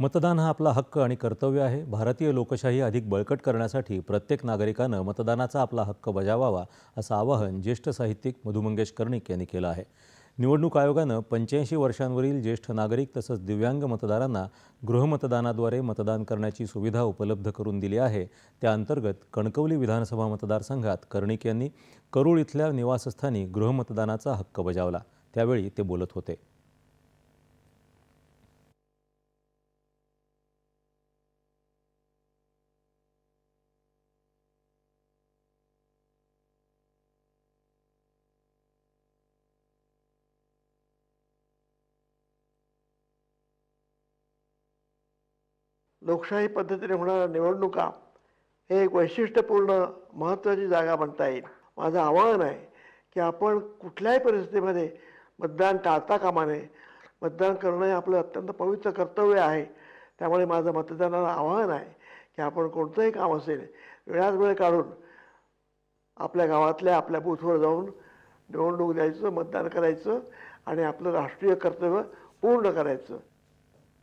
मतदान हा आपला हक्क आणि कर्तव्य आहे. भारतीय लोकशाही अधिक बळकट करण्यासाठी प्रत्येक नागरिकानं मतदानाचा आपला हक्क बजावावा असं आवाहन ज्येष्ठ साहित्यिक मधु मंगेश कर्णिक यांनी केलं आहे. निवडणूक आयोगानं पंच्याऐंशी वर्षांवरील ज्येष्ठ नागरिक तसंच दिव्यांग मतदारांना गृहमतदानाद्वारे मतदान करण्याची सुविधा उपलब्ध करून दिली आहे. त्याअंतर्गत कणकवली विधानसभा मतदारसंघात कर्णिक यांनी करूळ इथल्या निवासस्थानी गृहमतदानाचा हक्क बजावला. त्यावेळी ते बोलत होते. लोकशाही पद्धतीने होणाऱ्या निवडणुका हे एक वैशिष्ट्यपूर्ण महत्त्वाची जागा म्हणता येईल. माझं आवाहन आहे की आपण कुठल्याही परिस्थितीमध्ये मतदान टाळता कामा नये. मतदान करणं हे आपलं अत्यंत पवित्र कर्तव्य आहे. त्यामुळे माझं मतदानाला आवाहन आहे की आपण कोणतंही काम असेल वेळात वेळ काढून आपल्या गावातल्या आपल्या बूथवर जाऊन निवडणूक द्यायचं मतदान करायचं आणि आपलं राष्ट्रीय कर्तव्य पूर्ण करायचं.